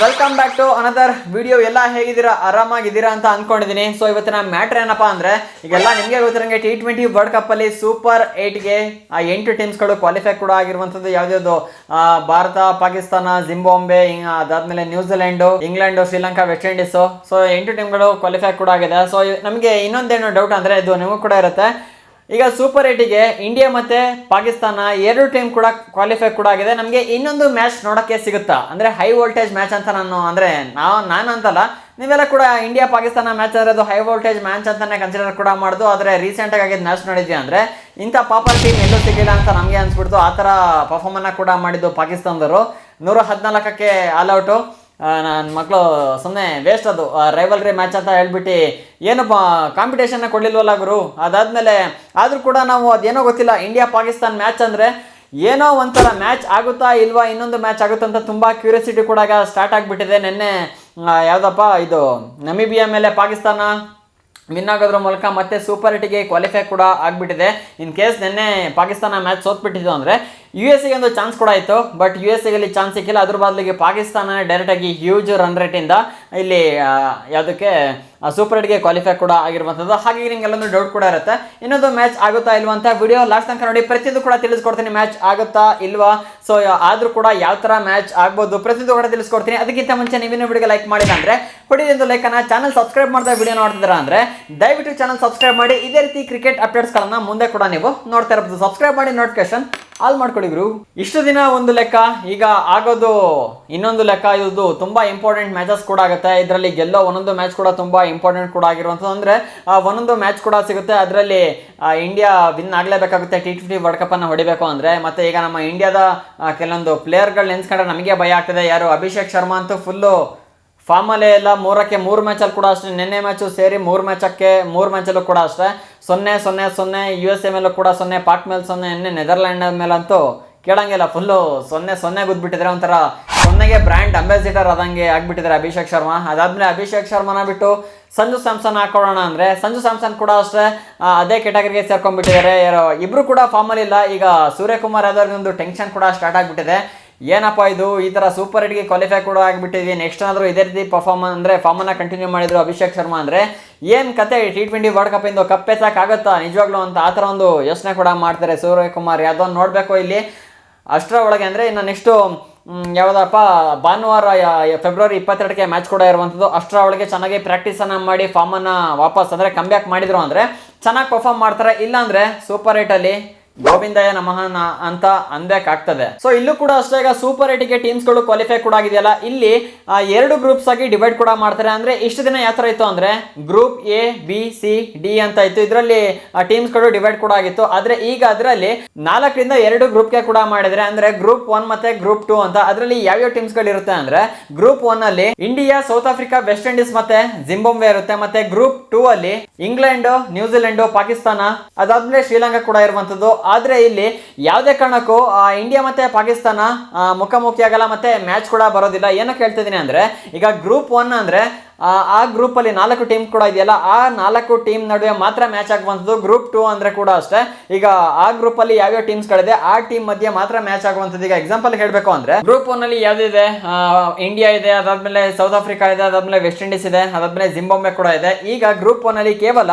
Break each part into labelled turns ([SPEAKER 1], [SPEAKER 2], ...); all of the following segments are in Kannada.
[SPEAKER 1] Welcome back to another video ಎಲ್ಲ ಹೇಗಿದ್ದೀರಾ? ಆರಾಮಾಗಿದ್ದೀರಾ ಅಂತ ಅನ್ಕೊಂಡಿದ್ದೀನಿ. ಸೊ ಇವತ್ತಿನ ಮ್ಯಾಟ್ರ್ ಏನಪ್ಪ ಅಂದ್ರೆ ಈಗೆಲ್ಲ ನಿಮಗೆ ಗೊತ್ತಿರಂಗೆ ಟಿ ಟ್ವೆಂಟಿ ವರ್ಲ್ಡ್ ಕಪ್ ಅಲ್ಲಿ ಸೂಪರ್ ಏಟ್ಗೆ ಆ ಎಂಟು ಟೀಮ್ಸ್ಗಳು ಕ್ವಾಲಿಫೈ ಕೂಡ ಆಗಿರುವಂಥದ್ದು ಯಾವ್ದಾವ್ದು ಆ, ಭಾರತ ಪಾಕಿಸ್ತಾನ ಜಿಂಬಾಂಬೆ ಅದಾದ್ಮೇಲೆ New Zealand England Sri Lanka West Indies so ಎಂಟು ಟೀಮ್ಗಳು ಕ್ವಾಲಿಫೈ ಕೂಡ ಆಗಿದೆ. ಸೊ ನಮಗೆ ಇನ್ನೊಂದೇನು ಡೌಟ್ ಅಂದ್ರೆ ಇದು ನಿಮಗೂ ಕೂಡ ಇರುತ್ತೆ. ಈಗ ಸೂಪರ್ ಏಟಿಗೆ ಇಂಡಿಯಾ ಮತ್ತೆ ಪಾಕಿಸ್ತಾನ ಎರಡು ಟೀಮ್ ಕೂಡ ಕ್ವಾಲಿಫೈ ಕೂಡ ಆಗಿದೆ. ನಮಗೆ ಇನ್ನೊಂದು ಮ್ಯಾಚ್ ನೋಡೋಕ್ಕೆ ಸಿಗುತ್ತಾ? ಅಂದರೆ ಹೈ ವೋಲ್ಟೇಜ್ ಮ್ಯಾಚ್ ಅಂತ ನಾನು ಅಂದರೆ ನಾವು ನಾನು ಅಂತಲ್ಲ, ನೀವೆಲ್ಲ ಕೂಡ ಇಂಡಿಯಾ ಪಾಕಿಸ್ತಾನ ಮ್ಯಾಚ್ ಅಂದರೆ ಅದು ಹೈ ವೋಲ್ಟೇಜ್ ಮ್ಯಾಚ್ ಅಂತಲೇ ಕನ್ಸಿಡರ್ ಕೂಡ ಮಾಡೋದು, ಆದರೆ ರೀಸೆಂಟಾಗಿ ಆಗಿದ್ದು ಮ್ಯಾಚ್ ನೋಡಿದ್ವಿ ಅಂದರೆ ಇಂಥ ಪಾಪರ್ ಟೀಮ್ ಎಲ್ಲೂ ಸಿಗಲಿಲ್ಲ ಅಂತ ನಮಗೆ ಅನ್ಸ್ಬಿಡ್ತು. ಆ ಥರ ಪರ್ಫಾರ್ಮನ್ನ ಕೂಡ ಮಾಡಿದ್ದು ಪಾಕಿಸ್ತಾನದವರು. ನೂರ ಹದಿನಾಲ್ಕಕ್ಕೆ ಆಲ್ ಔಟು ನನ್ನ ಮಕ್ಕಳು ಸುಮ್ಮನೆ ವೇಸ್ಟ್ ಅದು. ರೈವಲ್ರಿ ಮ್ಯಾಚ್ ಅಂತ ಹೇಳ್ಬಿಟ್ಟು ಏನು ಕಾಂಪಿಟೇಷನ್ನ ಕೊಡಲಿಲ್ವಲ್ಲ ಗುರು? ಅದಾದಮೇಲೆ ಆದರೂ ಕೂಡ ನಾವು ಅದೇನೋ ಗೊತ್ತಿಲ್ಲ ಇಂಡಿಯಾ ಪಾಕಿಸ್ತಾನ್ ಮ್ಯಾಚ್ ಅಂದರೆ ಏನೋ ಒಂಥರ ಮ್ಯಾಚ್ ಆಗುತ್ತಾ ಇಲ್ವಾ, ಇನ್ನೊಂದು ಮ್ಯಾಚ್ ಆಗುತ್ತಾ ಅಂತ ತುಂಬ ಕ್ಯೂರಿಯಾಸಿಟಿ ಕೂಡ ಸ್ಟಾರ್ಟ್ ಆಗಿಬಿಟ್ಟಿದೆ. ನಿನ್ನೆ ಯಾವುದಪ್ಪ ಇದು ನಮಿಬಿಯಾ ಮೇಲೆ ಪಾಕಿಸ್ತಾನ ವಿನ್ ಆಗೋದ್ರ ಮೂಲಕ ಮತ್ತೆ ಸೂಪರ್ ಏಟಿಗೆ ಕ್ವಾಲಿಫೈ ಕೂಡ ಆಗಿಬಿಟ್ಟಿದೆ. ಇನ್ ಕೇಸ್ ನಿನ್ನೆ ಪಾಕಿಸ್ತಾನ ಮ್ಯಾಚ್ ಸೋತ್ಬಿಟ್ಟಿದ್ದು ಅಂದರೆ ಯು ಎಸ್ ಒಂದು ಚಾನ್ಸ್ ಕೂಡ ಇತ್ತು ಬಟ್ ಯು ಎಸ್ ಎಲ್ಲಿ ಚಾನ್ಸ್ ಸಿಕ್ಕಿಲ್ಲ. ಅದ್ರ ಬದಲಿಗೆ ಪಾಕಿಸ್ತಾನ ಡೈರೆಕ್ಟಾಗಿ ಹ್ಯೂಜ್ ರನ್ ರೇಟಿಂದ ಇಲ್ಲಿ ಯಾವುದಕ್ಕೆ ಸೂಪರ್ ಏಟ್ಗೆ ಕ್ವಾಲಿಫೈ ಕೂಡ ಆಗಿರುವಂಥದ್ದು ಹಾಗಾಗಿ ನಿಮಗೆಲ್ಲೊಂದು ಡೌಟ್ ಕೂಡ ಇರುತ್ತೆ. ಇನ್ನೊಂದು ಮ್ಯಾಚ್ ಆಗುತ್ತಾ ಇಲ್ವಾ ಅಂತ ವಿಡಿಯೋ ಲಾಸ್ಟ್ ತನಕ ನೋಡಿ, ಪ್ರತಿಯೊಂದು ಕೂಡ ತಿಳಿಸ್ಕೊಡ್ತೀನಿ ಮ್ಯಾಚ್ ಆಗುತ್ತಾ ಇಲ್ವಾ? ಸೊ ಆದರೂ ಕೂಡ ಯಾವ ಥರ ಮ್ಯಾಚ್ ಆಗ್ಬೋದು ಪ್ರತಿಯೊಂದು ಕೂಡ ತಿಳಿಸ್ಕೊಡ್ತೀನಿ. ಅದಕ್ಕಿಂತ ಮುಂಚೆ ನೀವೇನು ವಿಡಿಯೋ ಲೈಕ್ ಮಾಡಿಲ್ಲ ಅಂದರೆ ಹೊಡಿದೊಂದು ಲೈಕನ್ನು ಚಾನಲ್ ಸಬ್ಸ್ಕ್ರೈಬ್ ಮಾಡ್ತಾ ವಿಡಿಯೋ ನೋಡ್ತಿದ್ರೆ ಅಂದರೆ, ದಯವಿಟ್ಟು ಚಾನಲ್ ಸಬ್ಸ್ಕ್ರೈಬ್ ಮಾಡಿ. ಇದೇ ರೀತಿ ಕ್ರಿಕೆಟ್ ಅಪ್ಡೇಟ್ಸ್ಗಳನ್ನು ಮುಂದೆ ಕೂಡ ನೀವು ನೋಡ್ತಾ ಇರ್ಬೋದು. ಸಬ್ಸ್ಕ್ರೈಬ್ ಮಾಡಿ ನೋಟಿಫಿಕೇಶನ್ ಆಲ್ ಮಾಡ್ಕೊಡಿ ಗುರು ಇಷ್ಟು ದಿನ ಒಂದು ಲೆಕ್ಕ, ಈಗ ಆಗೋದು ಇನ್ನೊಂದು ಲೆಕ್ಕ ಇದು ತುಂಬಾ ಇಂಪಾರ್ಟೆಂಟ್ ಮ್ಯಾಚಸ್ ಕೂಡ ಆಗುತ್ತೆ. ಇದರಲ್ಲಿ ಗೆಲ್ಲೋ ಒಂದೊಂದು ಮ್ಯಾಚ್ ಕೂಡ ತುಂಬಾ ಇಂಪಾರ್ಟೆಂಟ್ ಕೂಡ ಆಗಿರುವಂಥದ್ದು. ಅಂದ್ರೆ ಒಂದೊಂದು ಮ್ಯಾಚ್ ಕೂಡ ಸಿಗುತ್ತೆ. ಅದರಲ್ಲಿ ಇಂಡಿಯಾ ವಿನ್ ಆಗಲೇಬೇಕಾಗುತ್ತೆ. ಟಿ ಟ್ವೆಂಟಿ ವರ್ಲ್ಡ್ ಕಪ್ ಅನ್ನ ಹೊಡಿಬೇಕು ಅಂದ್ರೆ. ಮತ್ತೆ ಈಗ ನಮ್ಮ ಇಂಡಿಯಾದ ಕೆಲವೊಂದು ಪ್ಲೇಯರ್ಗಳು ನೆನ್ಸ್ಕೊಂಡ್ರೆ ನಮಗೆ ಭಯ ಆಗ್ತದೆ. ಯಾರು? ಅಭಿಷೇಕ್ ಶರ್ಮಾ ಅಂತೂ ಫುಲ್ಲು ಫಾರ್ಮಲ್ಲೇ ಎಲ್ಲ ಮೂರಕ್ಕೆ ಮೂರು ಮ್ಯಾಚಲ್ಲಿ ಕೂಡ ಅಷ್ಟೇ. ನಿನ್ನೆ ಮ್ಯಾಚು ಸೇರಿ ಮೂರು ಮ್ಯಾಚಕ್ಕೆ ಮೂರು ಮ್ಯಾಚಲ್ಲೂ ಕೂಡ ಅಷ್ಟೇ. ಸೊನ್ನೆ ಸೊನ್ನೆ ಸೊನ್ನೆ ಯು ಎಸ್ ಎ ಮೇಲೂ ಕೂಡ ಸೊನ್ನೆ, ಪಾಕ್ ಮೇಲೆ ಸೊನ್ನೆ ಎನ್ನೆ ನೆದರ್ಲ್ಯಾಂಡ್ ಮೇಲಂತೂ ಕೇಳಂಗಿಲ್ಲ ಫುಲ್ಲು ಸೊನ್ನೆ ಸೊನ್ನೆ ಗುದ್ಬಿಟ್ಟಿದ್ರೆ ಒಂಥರ ಸೊನ್ನೆಗೆ ಬ್ರ್ಯಾಂಡ್ ಅಂಬಾಸಿಡರ್ ಆದಂಗೆ ಆಗ್ಬಿಟ್ಟಿದ್ದಾರೆ ಅಭಿಷೇಕ್ ಶರ್ಮಾ. ಅದಾದ್ಮೇಲೆ ಅಭಿಷೇಕ್ ಶರ್ಮನ ಬಿಟ್ಟು ಸಂಜು ಸ್ಯಾಮ್ಸನ್ ಹಾಕೊಳ್ಳೋಣ ಅಂದರೆ, ಸಂಜು ಸ್ಯಾಮ್ಸನ್ ಕೂಡ ಅಷ್ಟೇ ಅದೇ ಕೆಟಗರಿಗೆ ಸೇರ್ಕೊಂಡ್ಬಿಟ್ಟಿದ್ದಾರೆ. ಇಬ್ರು ಕೂಡ ಫಾರ್ಮಲ್ಲಿ ಇಲ್ಲ. ಈಗ ಸೂರ್ಯಕುಮಾರ್ ಯಾದವ್ರಿಗೆ ಒಂದು ಟೆನ್ಷನ್ ಕೂಡ ಸ್ಟಾರ್ಟ್ ಆಗಿಬಿಟ್ಟಿದೆ. ಏನಪ್ಪ ಇದು? ಈ ಥರ ಸೂಪರ್ ಹಿಟ್ಗೆ ಕ್ವಾಲಿಫೈ ಕೂಡ ಆಗಿಬಿಟ್ಟಿದ್ವಿ. ನೆಕ್ಸ್ಟ್ ಏನಾದರೂ ಇದೇ ರೀತಿ ಪರ್ಫಾರ್ಮ್ ಅಂದರೆ ಫಾರ್ಮನ್ನು ಕಂಟಿನ್ಯೂ ಮಾಡಿದ್ರು ಅಭಿಷೇಕ್ ಶರ್ಮಾ ಅಂದರೆ, ಏನು ಕತೆ ಟಿ ಟ್ವೆಂಟಿ ವರ್ಲ್ಡ್ ಕಪ್ ಇಂದು ಕಪ್ ಎತ್ತಕ್ಕಾಗತ್ತಾ ನಿಜವಾಗ್ಲೂ ಅಂತ ಆ ಥರ ಒಂದು ಯೋಚನೆ ಕೂಡ ಮಾಡ್ತಾರೆ ಸೂರ್ಯಕುಮಾರ್ ಯಾವುದೋ ನೋಡಬೇಕು ಇಲ್ಲಿ. ಅಷ್ಟರ ಒಳಗೆ ಅಂದರೆ ಇನ್ನು ನೆಕ್ಸ್ಟು ಯಾವುದಪ್ಪ? ಭಾನುವಾರ ಫೆಬ್ರವರಿ ಇಪ್ಪತ್ತೆರಡಕ್ಕೆ ಮ್ಯಾಚ್ ಕೂಡ ಇರುವಂಥದ್ದು ಅಷ್ಟರ ಒಳಗೆ ಚೆನ್ನಾಗಿ ಪ್ರಾಕ್ಟೀಸನ್ನು ಮಾಡಿ ಫಾರ್ಮನ್ನು ವಾಪಸ್ ಅಂದರೆ ಕಮ್ಬ್ಯಾಕ್ ಮಾಡಿದರು ಅಂದರೆ ಚೆನ್ನಾಗಿ ಪರ್ಫಾರ್ಮ್ ಮಾಡ್ತಾರೆ. ಇಲ್ಲಾಂದರೆ ಸೂಪರ್ ಏಟಲ್ಲಿ ಗೋವಿಂದಯ್ಯ ನಮಃ ಅಂತ ಅನ್ಬೇಕಾಗ್ತದೆ ಸೊ ಇಲ್ಲೂ ಕೂಡ ಅಷ್ಟೇ, ಈಗ ಸೂಪರ್ ಏಟಿಗೆ ಟೀಮ್ಸ್ಗಳು ಕ್ವಾಲಿಫೈ ಕೂಡ ಆಗಿದೆಯಲ್ಲ, ಇಲ್ಲಿ ಎರಡು ಗ್ರೂಪ್ಸ್ ಆಗಿ ಡಿವೈಡ್ ಕೂಡ ಮಾಡ್ತಾರೆ. ಅಂದ್ರೆ, ಇಷ್ಟು ದಿನ ಯಾವ ತರ ಇತ್ತು ಅಂದ್ರೆ group A B C D ಅಂತ ಇತ್ತು. ಇದರಲ್ಲಿ ಟೀಮ್ಸ್ಗಳು ಡಿವೈಡ್ ಕೂಡ ಆಗಿತ್ತು. ಆದ್ರೆ, ಈಗ ಅದರಲ್ಲಿ ನಾಲ್ಕರಿಂದ ಎರಡು ಗ್ರೂಪ್ಗೆ ಕೂಡ ಮಾಡಿದ್ರೆ, ಅಂದ್ರೆ ಗ್ರೂಪ್ ಒನ್ ಮತ್ತೆ ಗ್ರೂಪ್ ಟೂ ಅಂತ, ಅದರಲ್ಲಿ ಯಾವ್ಯಾವ ಟೀಮ್ಸ್ಗಳು ಇರುತ್ತೆ ಅಂದ್ರೆ ಗ್ರೂಪ್ ಒನ್ ಅಲ್ಲಿ India South Africa West Indies ಮತ್ತೆ ಜಿಂಬಾಬ್ವೆ ಇರುತ್ತೆ. ಮತ್ತೆ ಗ್ರೂಪ್ ಟೂ ಅಲ್ಲಿ ಇಂಗ್ಲೆಂಡ್ ನ್ಯೂಜಿಲೆಂಡ್ ಪಾಕಿಸ್ತಾನ ಅದಾದ್ಮೇಲೆ ಶ್ರೀಲಂಕಾ ಕೂಡ ಇರುವಂತದ್ದು ಆದ್ರೆ ಇಲ್ಲಿ ಯಾವುದೇ ಕಾರಣಕ್ಕೂ ಇಂಡಿಯಾ ಮತ್ತು ಪಾಕಿಸ್ತಾನ ಮುಖಾಮುಖಿಯಾಗಲ್ಲ ಮತ್ತೆ ಮ್ಯಾಚ್ ಕೂಡ ಬರೋದಿಲ್ಲ. ಏನಕ್ಕೆ ಹೇಳ್ತಿದ್ದೀನಿ ಅಂದರೆ ಈಗ ಗ್ರೂಪ್ ಒನ್ ಅಂದರೆ ಆ, ಗ್ರೂಪಲ್ಲಿ ನಾಲ್ಕು ಟೀಮ್ ಕೂಡ ಇದೆಯಲ್ಲ ಆ ನಾಲ್ಕು ಟೀಮ್ ನಡುವೆ ಮಾತ್ರ ಮ್ಯಾಚ್ ಆಗುವಂಥದ್ದು ಗ್ರೂಪ್ ಟೂ ಅಂದರೆ ಕೂಡ ಅಷ್ಟೇ. ಈಗ ಆ ಗ್ರೂಪಲ್ಲಿ ಯಾವ್ಯಾವ ಟೀಮ್ಸ್ಗಳಿದೆ ಆ ಟೀಮ್ ಮಧ್ಯೆ ಮಾತ್ರ ಮ್ಯಾಚ್ ಆಗುವಂಥದ್ದು. ಈಗ ಎಕ್ಸಾಂಪಲ್ ಹೇಳಬೇಕು ಅಂದರೆ ಗ್ರೂಪ್ ಒನ್ನಲ್ಲಿ ಯಾವುದಿದೆ ಇಂಡಿಯಾ ಇದೆ? ಅದಾದಮೇಲೆ ಸೌತ್ ಆಫ್ರಿಕಾ ಇದೆ ಅದಾದಮೇಲೆ ವೆಸ್ಟ್ ಇಂಡೀಸ್ ಇದೆ ಅದಾದಮೇಲೆ ಜಿಂಬಾಂಬೆ ಕೂಡ ಇದೆ. ಈಗ ಗ್ರೂಪ್ ಒನ್ನಲ್ಲಿ ಕೇವಲ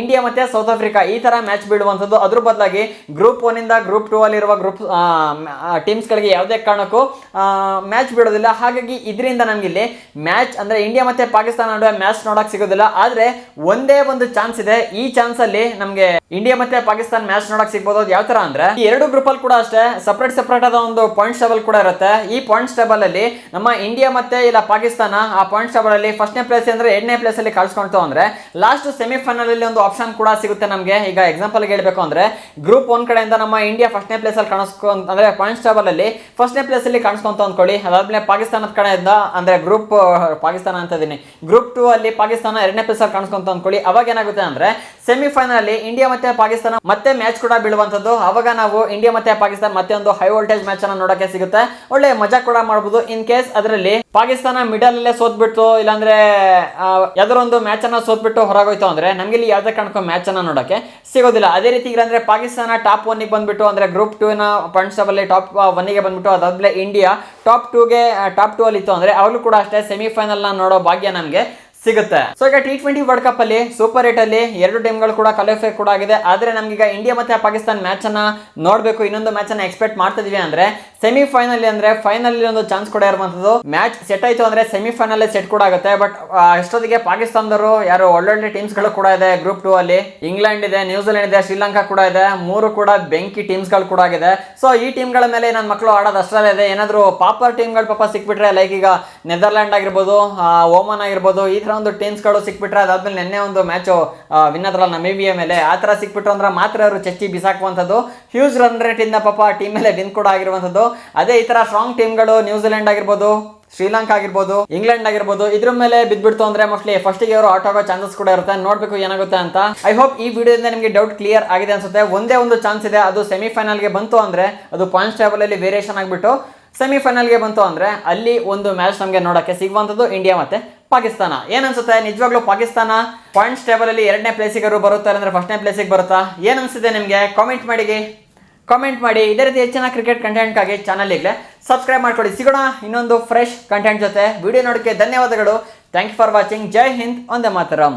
[SPEAKER 1] ಇಂಡಿಯಾ ಮತ್ತೆ ಸೌತ್ ಆಫ್ರಿಕಾ ಈ ತರ ಮ್ಯಾಚ್ ಬೀಳುವಂಥದ್ದು. ಅದ್ರ ಬದಲಾಗಿ ಗ್ರೂಪ್ ಒನ್ ಇಂದ ಗ್ರೂಪ್ ಟೂ ಅಲ್ಲಿರುವ ಗ್ರೂಪ್ ಟೀಮ್ಸ್ಗಳಿಗೆ ಯಾವುದೇ ಕಾರಣಕ್ಕೂ ಮ್ಯಾಚ್ ಬಿಡೋದಿಲ್ಲ ಹಾಗಾಗಿ ಇದರಿಂದ ನಮ್ಗೆ ಇಲ್ಲಿ ಮ್ಯಾಚ್ ಅಂದ್ರೆ ಇಂಡಿಯಾ ಮತ್ತೆ ಪಾಕಿಸ್ತಾನ ನಡುವೆ ಮ್ಯಾಚ್ ನೋಡಕ್ ಸಿಗೋದಿಲ್ಲ. ಆದ್ರೆ ಒಂದೇ ಒಂದು ಚಾನ್ಸ್ ಇದೆ. ಈ ಚಾನ್ಸ್ ಅಲ್ಲಿ ನಮ್ಗೆ ಇಂಡಿಯಾ ಮತ್ತೆ ಪಾಕಿಸ್ತಾನ ಮ್ಯಾಚ್ ನೋಡೋಕೆ ಸಿಗ್ಬೋದು. ಯಾವ ತರ ಅಂದ್ರೆ, ಈ ಎರಡು ಗ್ರೂಪ್ ಅಲ್ಲಿ ಕೂಡ ಅಷ್ಟೇ ಸಪರೇಟ್ ಸಪರೇಟ್ ಆದ ಒಂದು ಪಾಯಿಂಟ್ಸ್ ಟೇಬಲ್ ಕೂಡ ಇರುತ್ತೆ. ಈ ಪಾಯಿಂಟ್ಸ್ ಟೇಬಲ್ ಅಲ್ಲಿ ನಮ್ಮ ಇಂಡಿಯಾ ಮತ್ತೆ, ಇಲ್ಲ ಪಾಕಿಸ್ತಾನ ಆ ಪಾಯಿಂಟ್ಸ್ ಟೇಬಲ್ ಅಲ್ಲಿ ಫಸ್ಟ್ನೇ ಪ್ಲೇಸ್ ಅಂದ್ರೆ ಎರಡನೇ ಪ್ಲೇಸ್ ಅಲ್ಲಿ ಕಳ್ಸ್ಕೊಂತು ಅಂದ್ರೆ ಲಾಸ್ಟ್ ಸೆಮಿಫೈನಲ್ ಅಲ್ಲಿ ಒಂದು ಆಪ್ಷನ್ ಕೂಡ ಸಿಗುತ್ತೆ ನಮಗೆ. ಈಗ ಎಕ್ಸಾಂಪಲ್ ಹೇಳಬೇಕು ಅಂದ್ರೆ ಗ್ರೂಪ್ ಒನ್ ಕಡೆಯಿಂದ ನಮ್ಮ ಇಂಡಿಯಾ ಫಸ್ಟ್ನೇ ಪ್ಲೇಸ್ ಅಲ್ಲಿ ಕಾಣಿಸ್ಕೊ ಅಂದ್ರೆ ಪಾಯಿಂಟ್ಸ್ ಟೇಬಲ್ ಅಲ್ಲಿ ಫಸ್ಟ್ನೇ ಪ್ಲೇಸ್ ಅಲ್ಲಿ ಕಾಣಿಸ್ಕೊಂತ ಅಂದ್ಕೊಳ್ಳಿ. ಅದಾದ್ಮೇಲೆ ಪಾಕಿಸ್ತಾನದ ಕಡೆಯಿಂದ ಅಂದ್ರೆ ಗ್ರೂಪ್ ಪಾಕಿಸ್ತಾನ ಅಂತ ಇದೀನಿ ಗ್ರೂಪ್ ಟೂ ಅಲ್ಲಿ ಪಾಕಿಸ್ತಾನ ಎರಡನೇ ಪ್ಲೇಸ್ ಅಲ್ಲಿ ಕಾಣಿಸ್ಕೊಂತ ಅಂದ್ಕೊಳ್ಳಿ. ಅವಾಗ ಏನಾಗುತ್ತೆ ಅಂದ್ರೆ ಸೆಮಿಫೈನಲ್ ಅಲ್ಲಿ ಇಂಡಿಯಾ ಮತ್ತೆ ಪಾಕಿಸ್ತಾನ ಮತ್ತೆ ಮ್ಯಾಚ್ ಕೂಡ ಬೀಳುವಂಥದ್ದು. ಅವಾಗ ನಾವು ಇಂಡಿಯಾ ಮತ್ತೆ ಪಾಕಿಸ್ತಾನ ಮತ್ತೆ ಒಂದು ಹೈ ವೋಲ್ಟೇಜ್ ಮ್ಯಾಚ್ ಅನ್ನ ನೋಡಕ್ಕೆ ಸಿಗುತ್ತೆ. ಒಳ್ಳೆ ಮಜಾ ಕೂಡ ಮಾಡಬಹುದು ಇನ್ ಕೇಸ್ ಅದರಲ್ಲಿ ಪಾಕಿಸ್ತಾನ ಮಿಡಲ್ ಅಲ್ಲೇ ಸೋತ್ಬಿಟ್ಟು ಇಲ್ಲಾಂದ್ರೆ ಯಾವ್ದಾರೊಂದು ಮ್ಯಾಚ್ ಅನ್ನ ಸೋತ್ಬಿಟ್ಟು ಹೊರಗೋಯ್ತು ಅಂದ್ರೆ, ನಮ್ಗೆ ಇಲ್ಲಿ ಯಾವುದೇ ಕಾರಣಕ್ಕೂ ಮ್ಯಾಚ್ ಅನ್ನ ನೋಡಕ್ಕೆ ಸಿಗೋದಿಲ್ಲ. ಅದೇ ರೀತಿ ಇಲ್ಲ ಅಂದ್ರೆ ಪಾಕಿಸ್ತಾನ ಟಾಪ್ ಒನ್ಗೆ ಬಂದ್ಬಿಟ್ಟು ಅಂದ್ರೆ ಗ್ರೂಪ್ ಟೂ ನ ಪಾಯಿಂಟ್ಸ್ ಟೇಬಲ್ ಟಾಪ್ ಒನ್ಗೆ ಬಂದ್ಬಿಟ್ಟು ಅದಾದ್ಮೇಲೆ ಇಂಡಿಯಾ ಟಾಪ್ ಟೂಗೆ ಟಾಪ್ ಟೂ ಅಲ್ಲಿ ಇತ್ತು ಅಂದ್ರೆ ಅವ್ರು ಕೂಡ ಅಷ್ಟೇ ಸೆಮಿಫೈನಲ್ನ ನೋಡೋ ಭಾಗ್ಯ ನಮಗೆ ಸಿಗುತ್ತೆ. ಸೊ ಈಗ ಟಿ ಟ್ವೆಂಟಿ ವರ್ಲ್ಡ್ ಕಪ್ ಅಲ್ಲಿ ಸೂಪರ್ ಏಟ್ ಅಲ್ಲಿ ಎರಡು ಟೀಮ್ಗಳು ಕೂಡ ಕ್ವಾಲಿಫೈ ಕೂಡ ಆಗಿದೆ. ಆದ್ರೆ ಈಗ ಇಂಡಿಯಾ ಮತ್ತೆ ಪಾಕಿಸ್ತಾನ ಮ್ಯಾಚ್ ಅನ್ನ ನೋಡಬೇಕು. ಇನ್ನೊಂದು ಮ್ಯಾಚ್ ಅನ್ನ ಎಕ್ಸ್ಪೆಕ್ಟ್ ಮಾಡ್ತಿದೀವಿ ಅಂದ್ರೆ ಸೆಮಿಫೈನಲ್ ಅಂದ್ರೆ ಫೈನಲ್ ಒಂದು ಚಾನ್ಸ್ ಕೂಡ ಇರುವಂತದ್ದು ಮ್ಯಾಚ್ ಸೆಟ್ ಆಯ್ತು ಅಂದ್ರೆ ಸೆಮಿಫೈನಲ್ ಸೆಟ್ ಕೂಡ ಆಗುತ್ತೆ. ಬಟ್ ಅಷ್ಟೊತ್ತಿಗೆ ಪಾಕಿಸ್ತಾನದವರು ಯಾರು ಒಳ್ಳೊಳ್ಳೆ ಟೀಮ್ಸ್ಗಳು ಕೂಡ ಇದೆ ಗ್ರೂಪ್ ಟೂ ಅಲ್ಲಿ. ಇಂಗ್ಲೆಂಡ್ ಇದೆ ನ್ಯೂಜಿಲೆಂಡ್ ಇದೆ ಶ್ರೀಲಂಕಾ ಕೂಡ ಇದೆ. ಮೂರು ಕೂಡ ಬೆಂಕಿ ಟೀಮ್ಸ್ಗಳು ಕೂಡ ಆಗಿದೆ. ಸೊ ಈ ಟೀಮ್ಗಳ ಮೇಲೆ ನನ್ನ ಮಕ್ಕಳು ಆಡೋದು ಅಷ್ಟರಲ್ಲೇ ಇದೆ. ಏನಾದ್ರೂ ಪಾಪರ್ ಟೀಮ್ಗಳು ಪಾಪ ಸಿಕ್ಬಿಟ್ರೆ ಲೈಕ್ ಈಗ ನೆದರ್ಲ್ಯಾಂಡ್ ಆಗಿರ್ಬೋದು ಓಮನ್ ಆಗಿರ್ಬೋದು, ಈ ತರ ಒಂದು ಟೀಮ್ಸ್ಗಳು ಸಿಕ್ಬಿಟ್ರೆ ಅದಾದ್ಮೇಲೆ ನಿನ್ನೆ ಒಂದು ಮ್ಯಾಚ್ ವಿನ್ ಆದ್ರಲ್ಲ ನಮೀಬಿಯಾ ಮೇಲೆ ಆ ತರ ಸಿಕ್ಬಿಟ್ರು ಅಂದ್ರೆ ಮಾತ್ರ ಅವರು ಚಚ್ಚಿ ಬಿಸಾಕುವಂಥದ್ದು. ಹ್ಯೂಜ್ ರನ್ ರೇಟ್ ಇಂದ ಪಾಪ ಟೀಮ್ ಮೇಲೆ ವಿನ್ ಕೂಡ ಆಗಿರುವಂಥದ್ದು. ಅದೇ ಈ ತರ ಸ್ಟ್ರಾಂಗ್ ಟೀಮ್ಗಳು ನ್ಯೂಜಿಲೆಂಡ್ ಆಗಿರ್ಬೋದು ಶ್ರೀಲಂಕಾ ಆಗಿರ್ಬೋದು ಇಂಗ್ಲೆಂಡ್ ಆಗಿರ್ಬೋದು, ಇದ್ರ ಮೇಲೆ ಬಿದ್ಬಿಡ್ತು ಅಂದ್ರೆ ಮೋಸ್ಟ್ಲಿ ಫಸ್ಟಿಗೆ ಅವರು ಔಟ್ ಆಗೋ ಚಾನ್ಸಸ್ ಕೂಡ ಇರುತ್ತೆ. ನೋಡ್ಬೇಕು ಏನಾಗುತ್ತೆ ಅಂತ. ಐ ಹೋಪ್ ಈ ವಿಡಿಯೋದಿಂದ ನಿಮಗೆ ಡೌಟ್ ಕ್ಲಿಯರ್ ಆಗಿದೆ ಅನ್ಸುತ್ತೆ. ಒಂದೇ ಒಂದು ಚಾನ್ಸ್ ಇದೆ. ಅದು ಸೆಮಿಫೈನಲ್ಗೆ ಬಂತು ಅಂದ್ರೆ, ಅದು ಪಾಯಿಂಟ್ಸ್ ಟೇಬಲ್ ಅಲ್ಲಿ ವೇರಿಯೇಷನ್ ಆಗಿಬಿಟ್ಟು ಸೆಮಿಫೈನಲ್ಗೆ ಬಂತು ಅಂದ್ರೆ, ಅಲ್ಲಿ ಒಂದು ಮ್ಯಾಚ್ ನಮಗೆ ನೋಡಕ್ಕೆ ಸಿಗುವಂಥದ್ದು ಇಂಡಿಯಾ ಮತ್ತೆ ಪಾಕಿಸ್ತಾನ. ಏನನ್ಸುತ್ತೆ ಅನ್ಸುತ್ತೆ? ನಿಜವಾಗ್ಲೂ ಪಾಕಿಸ್ತಾನ ಪಾಯಿಂಟ್ಸ್ ಟೇಬಲ್ ಅಲ್ಲಿ ಎರಡನೇ ಪ್ಲೇಸಿಗೆ ಬರುತ್ತಾರೆ ಅಂದ್ರೆ ಫಸ್ಟ್ನೇ ಪ್ಲೇಸಿಗೆ ಬರುತ್ತಾ? ಏನ್ ಅನ್ಸುತ್ತೆ ನಿಮಗೆ? ಕಾಮೆಂಟ್ ಮಾಡಿ ಕಾಮೆಂಟ್ ಮಾಡಿ. ಇದೇ ರೀತಿ ಹೆಚ್ಚಿನ ಕ್ರಿಕೆಟ್ ಕಂಟೆಂಟ್ಗಾಗಿ ಚಾನಲ್ ಈಗಲೇ ಸಬ್ಸ್ಕ್ರೈಬ್ ಮಾಡ್ಕೊಳ್ಳಿ. ಸಿಗೋಣ ಇನ್ನೊಂದು ಫ್ರೆಶ್ ಕಂಟೆಂಟ್ ಜೊತೆ. ವಿಡಿಯೋ ನೋಡೋಕ್ಕೆ ಧನ್ಯವಾದಗಳು. Thank you for watching Jai Hind. ಒಂದೇ ಮಾತರಂ.